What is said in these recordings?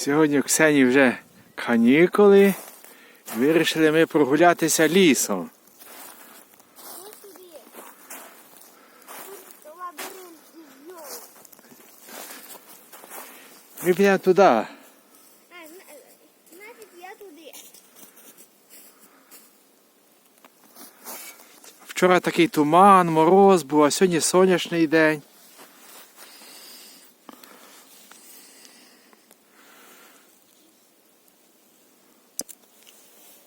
Сьогодні у Ксені вже канікули. Вирішили ми прогулятися лісом. Ми підемо туди. Вчора такий туман, мороз був, а сьогодні сонячний день.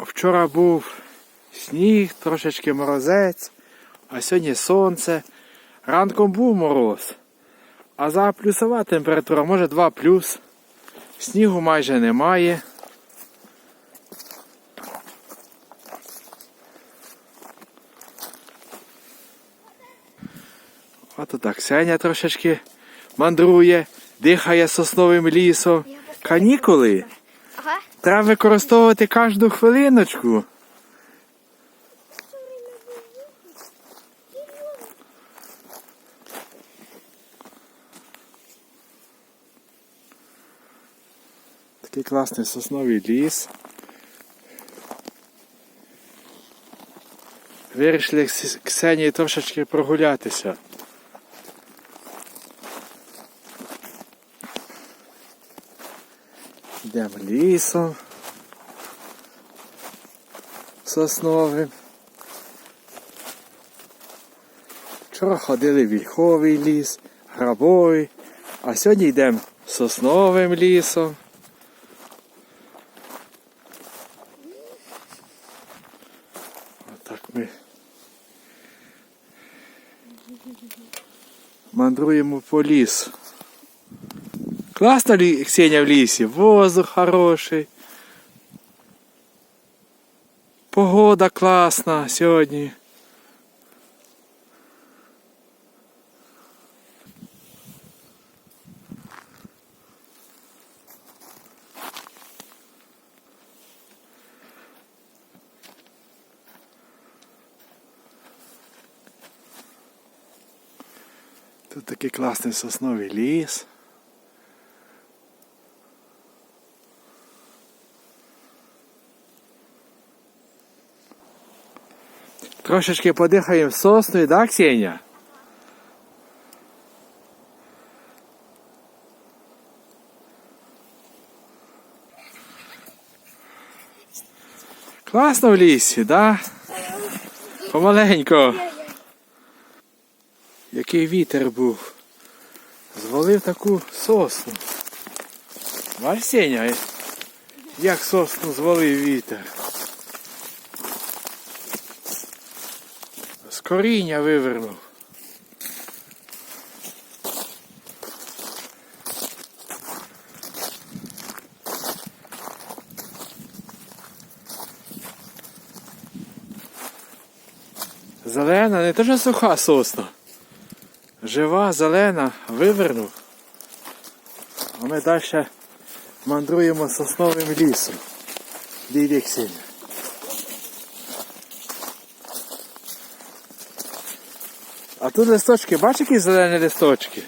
Вчора був сніг, трошечки морозець, а сьогодні сонце. Ранком був мороз, а зараз плюсова температура, може 2 плюс. Снігу майже немає. Ото так Ксеня трошечки мандрує, дихає сосновим лісом. Канікули. Треба використовувати кожну хвилиночку. Такий класний сосновий ліс. Вирішили Ксенії трошечки прогулятися. Йдемо лісом. Сосновим. Вчора ходили в вільховий ліс, грабовий, а сьогодні йдемо сосновим лісом. Отак ми мандруємо по лісу. Класно лі... Ксеня в лісі, воздух хороший. Погода класна сьогодні. Тут такий класний сосновий ліс. Трошечки подихаємо сосною, так, Ксеня? Класно в лісі, да? Помаленько. Який вітер був. Звалив таку сосну. Бачиш, Сеня, як сосну звалив вітер. Коріння вивернув. Зелена, не то що суха сосна. Жива, зелена, вивернув. А ми далі мандруємо сосновим лісом. Дійди. Тут листочки, бачиш, які зелені листочки?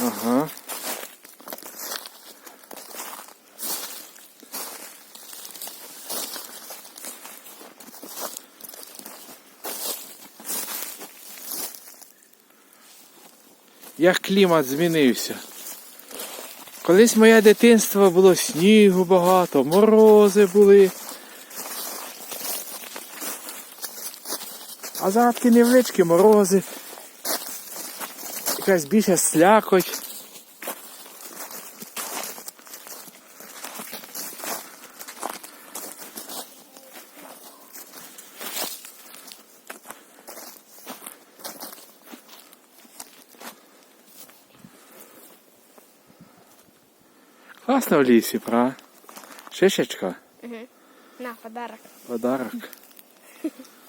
Ага. Як клімат змінився. Колись моє дитинство було снігу багато, морози були. А зараз такі невеличкі морози. Якась більше слякоть. Класно в лісі, пра. Шишечка, Угу. На, подарок. подарок.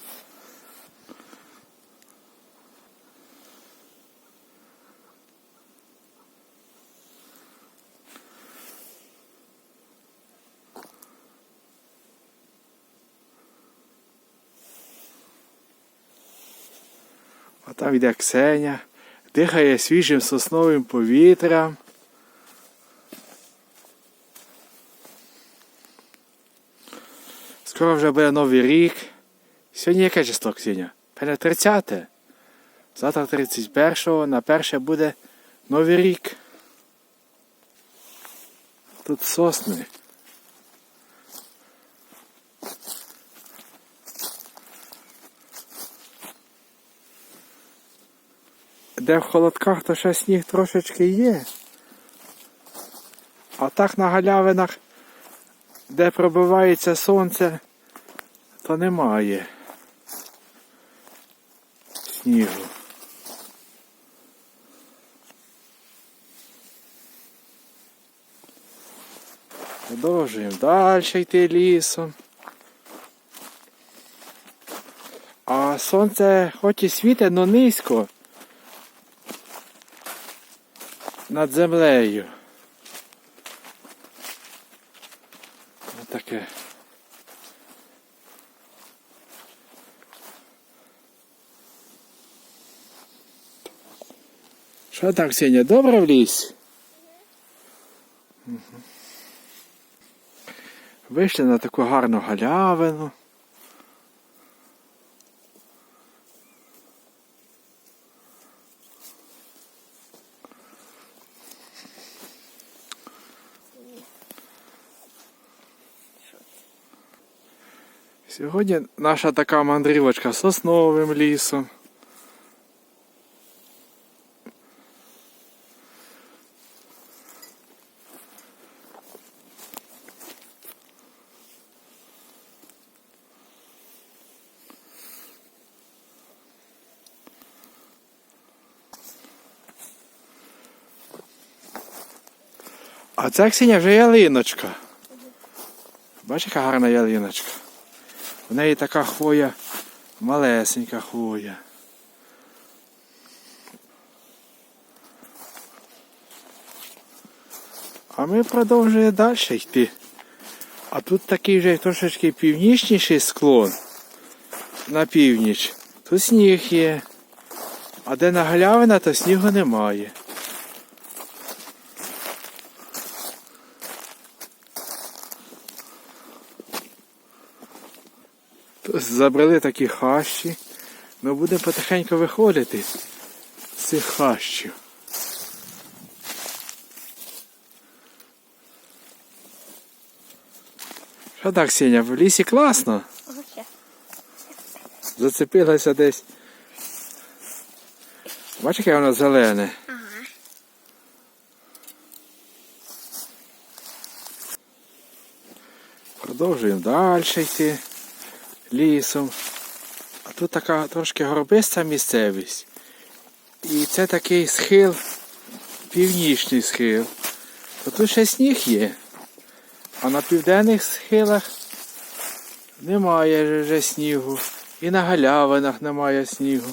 А там йде Ксеня, дихає свіжим сосновим повітрям. Скоро вже буде новий рік. Сьогодні яке число, Ксеня? Пене 30. Завтра 31-го на перше буде новий рік. Тут сосни. Де в холодках, то ще сніг трошечки є. А так на галявинах, де пробивається сонце, то немає снігу. Продовжуємо далі йти лісом. А сонце хоч і світить, але низько над землею. Отаке. Що так, Сеня, добре в лісі? Мгм. Вийшли на таку гарну галявину. Сьогодні наша така мандрівочка сосновим лісом. А це Ксеня вже ялиночка. Бачиш, яка гарна ялиночка. В неї така хвоя, малесенька хвоя. А ми продовжуємо далі йти. А тут такий вже трошечки північніший склон на північ. Тут сніг є. А де на галявина, то снігу немає. Забрали такі хащі. Ми будемо потихеньку виходити з цих хащів. Що так, Сеня, в лісі класно. Зацепилася десь. Бачиш, яке воно зелене. Ага. Продовжуємо далі йти лісом. А тут така трошки горобиста місцевість. І це такий схил, північний схил. То тут ще сніг є. А на південних схилах немає вже снігу. І на галявинах немає снігу.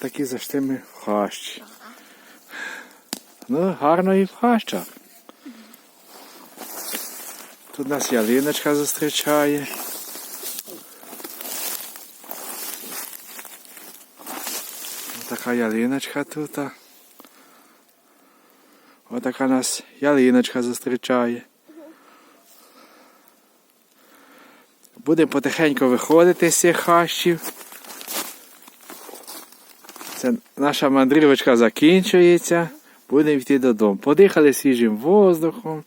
Отакі зайшли ми в хащі. Ну, гарно і в хащах. Тут нас ялиночка зустрічає. Така ялиночка тут. Отака нас ялиночка зустрічає. Будемо потихеньку виходити з цих хащів. Це наша мандрівочка закінчується. Будемо йти додому. Подихали свіжим воздухом.